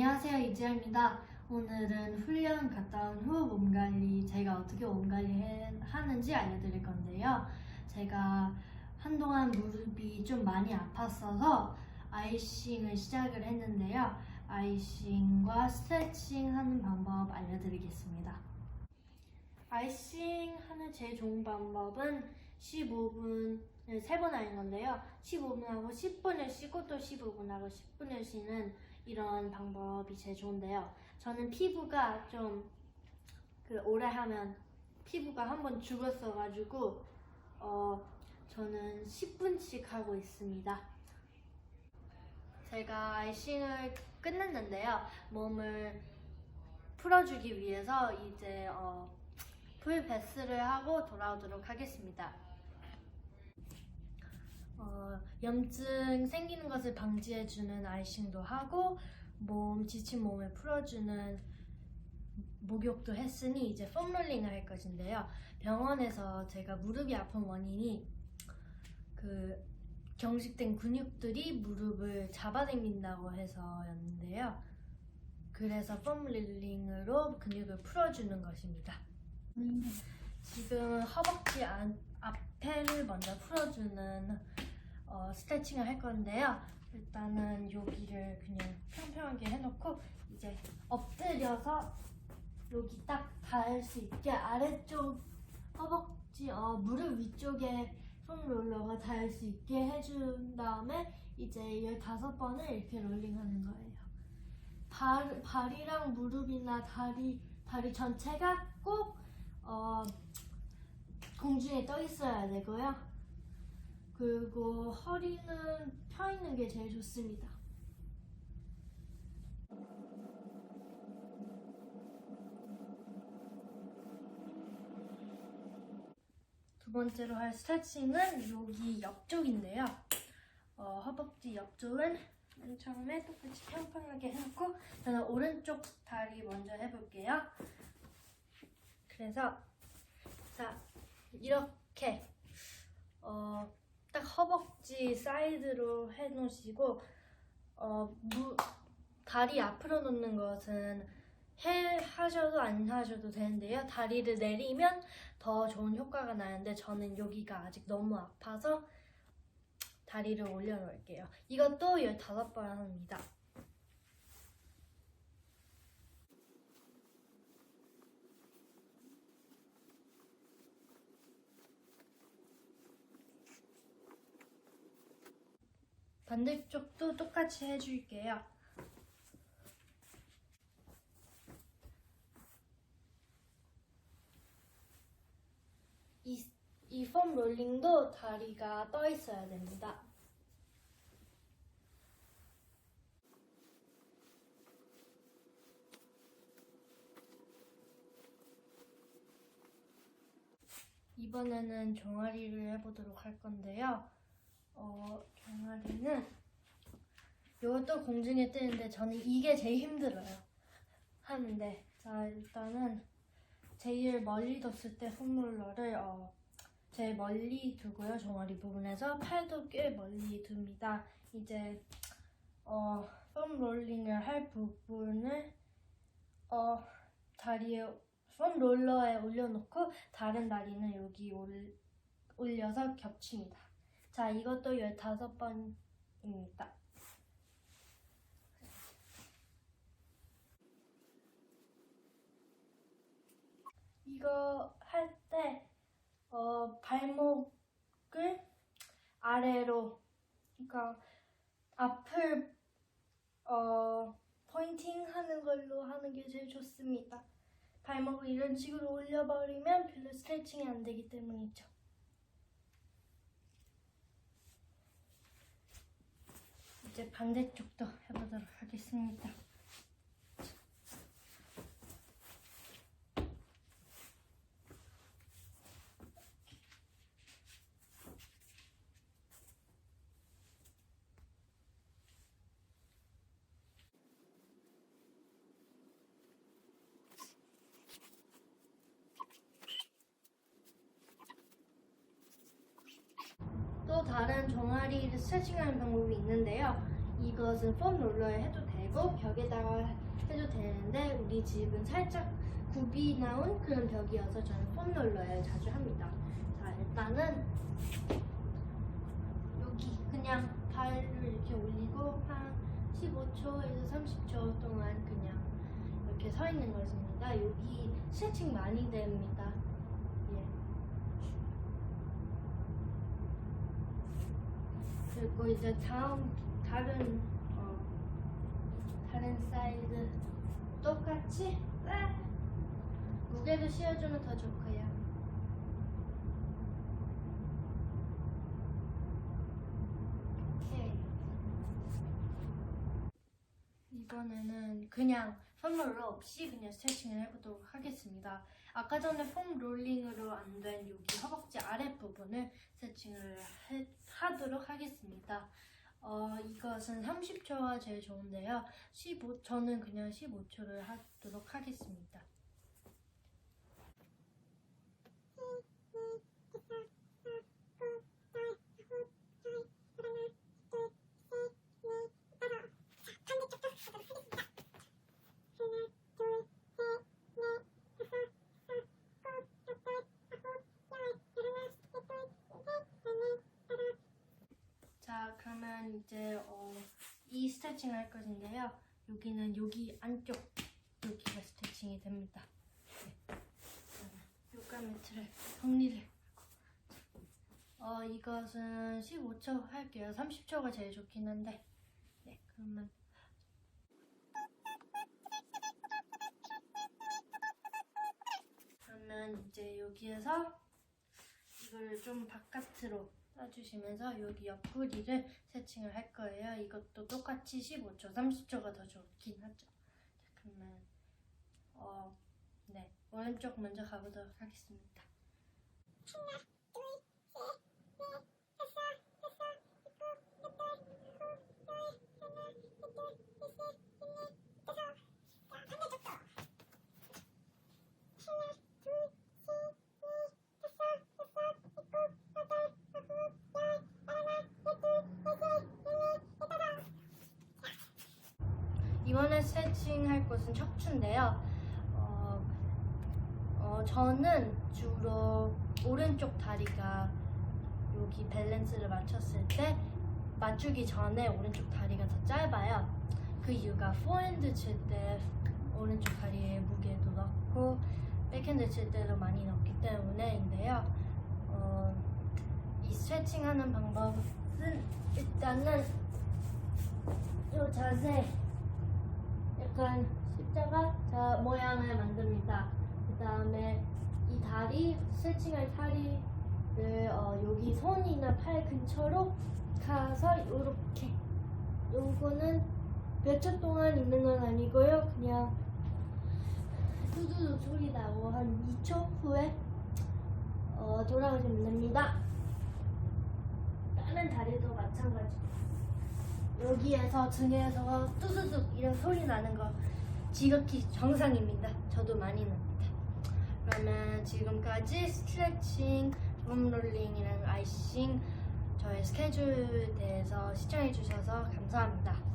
안녕하세요 이지아입니다. 오늘은 훈련 갔다 온 후 몸 관리 제가 어떻게 몸 관리 해- 하는지 알려드릴 건데요. 제가 한동안 무릎이 좀 많이 아팠어서 아이싱을 시작을 했는데요. 아이싱과 스트레칭 하는 방법 알려드리겠습니다. 아이싱 하는 제일 좋은 방법은 15분을 세 번 하는 건데요. 15분 하고 10분을 쉬고 또 15분 하고 10분을 쉬는 이런 방법이 제일 좋은데요. 저는 피부가 좀 그 오래 하면 피부가 한 번 죽었어가지고 어 저는 10분씩 하고 있습니다. 제가 아이싱을 끝냈는데요. 몸을 풀어주기 위해서 이제 어, 풀 베스를 하고 돌아오도록 하겠습니다. 어, 염증 생기는 것을 방지해주는 아이싱도 하고 몸 지친 몸을 풀어주는 목욕도 했으니 이제 폼롤링을 할 것인데요. 병원에서 제가 무릎이 아픈 원인이 그 경직된 근육들이 무릎을 잡아당긴다고 해서였는데요. 그래서 폼롤링으로 근육을 풀어주는 것입니다. 지금 허벅지 안, 앞에를 먼저 풀어주는 어, 스트레칭을 할 건데요. 일단은 여기를 그냥 평평하게 해놓고 이제 엎드려서 여기 딱 닿을 수 있게 아래쪽 허벅지 어, 무릎 위쪽에 폼 롤러가 닿을 수 있게 해준 다음에 이제 15번을 이렇게 롤링하는 거예요. 발, 발이랑 무릎이나 다리, 다리 전체가 꼭 어, 공중에 떠 있어야 되고요. 그리고 허리는 펴 있는 게 제일 좋습니다. 두 번째로 할 스트레칭은 여기 옆쪽인데요. 어, 허벅지 옆쪽은 맨 처음에 똑같이 평평하게 해놓고 저는 오른쪽 다리 먼저 해볼게요. 그래서 자 이렇게 어, 딱 허벅지 사이드로 해놓으시고 어, 무, 다리 앞으로 놓는 것은 해 하셔도 안 하셔도 되는데요. 다리를 내리면 더 좋은 효과가 나는데 저는 여기가 아직 너무 아파서 다리를 올려놓을게요. 이것도 15번 합니다. 반대쪽도 똑같이 해줄게요. 이, 이 폼 롤링도 다리가 떠 있어야 됩니다. 이번에는 종아리를 해보도록 할 건데요. 어, 종아리는 이것도 공중에 뜨는데 저는 이게 제일 힘들어요. 하는데 자 일단은 제일 멀리 뒀을 때 폼롤러를 어, 제일 멀리 두고요 종아리 부분에서 팔도 꽤 멀리 둡니다. 이제 어, 폼롤링을 할 부분을 어, 다리에 폼롤러에 올려놓고 다른 다리는 여기 올, 올려서 겹칩니다. 자, 이것도 15번입니다. 이거 할 때, 어, 발목을 아래로, 그러니까 앞을, 어, 포인팅 하는 걸로 하는 게 제일 좋습니다. 발목을 이런 식으로 올려버리면 별로 스트레칭이 안 되기 때문이죠. 이제 반대쪽도 해보도록 하겠습니다. 또 다른 종아리를 스트레칭하는 방법이 있는데요. 이것은 폼 롤러에 해도 되고 벽에다가 해도 되는데 우리 집은 살짝 굽이 나온 그런 벽이어서 저는 폼 롤러에 자주 합니다. 자 일단은 여기 그냥 발을 이렇게 올리고 한 15초에서 30초 동안 그냥 이렇게 서 있는 것입니다. 여기 스트레칭 많이 됩니다. 예. 그리고 이제 다음 다른 어, 다른 사이드 똑같이 아! 무게도 씌워주면 더 좋고요. 오케이. 이번에는 그냥 펌롤러 없이 그냥 스트레칭을 해보도록 하겠습니다. 아까 전에 폼 롤링으로 안 된 여기 허벅지 아랫부분을 스트레칭을 해- 하도록 하겠습니다. 어, 이것은 30초가 제일 좋은데요. 15, 저는 그냥 15초를 하도록 하겠습니다. 자, 그러면 이제 어, 이 스트레칭을 할 것인데요. 여기는 여기 안쪽 여기가 스트레칭이 됩니다. 네. 요가 매트를 정리를 하고. 어, 이것은 15초 할게요. 30초가 제일 좋긴 한데. 네, 그러면 그러면 이제 여기에서 이걸 좀 바깥으로 놔주시면서 여기 옆구리를 세칭을 할 거예요. 이것도 똑같이 15초, 30초가 더 좋긴 하죠. 자, 그러면 어, 네 오른쪽 먼저 가보도록 하겠습니다. 이번에 스트레칭 할 곳은 척추인데요. 어, 어, 저는 주로 오른쪽 다리가 여기 밸런스를 맞췄을 때 맞추기 전에 오른쪽 다리가 더 짧아요. 그 이유가 포핸드 칠 때 오른쪽 다리에 무게도 넣고 백핸드 칠 때도 많이 넣기 때문에인데요. 어, 이 스트레칭 하는 방법은 일단은 이 자세 약간 십자가 자, 모양을 만듭니다. 그 다음에 이 다리, 스트레칭할 다리를 어, 여기 손이나 팔 근처로 가서 이렇게 요거는 몇 초 동안 있는 건 아니고요. 그냥 두두두 소리 나고 한 2초 후에 어, 돌아오시면 됩니다. 다른 다리도 마찬가지. 여기에서 등에서 뚜두둑 이런 소리 나는 거 지극히 정상입니다. 저도 많이 납니다. 그러면 지금까지 스트레칭, 폼롤링이랑 아이싱 저의 스케줄에 대해서 시청해 주셔서 감사합니다.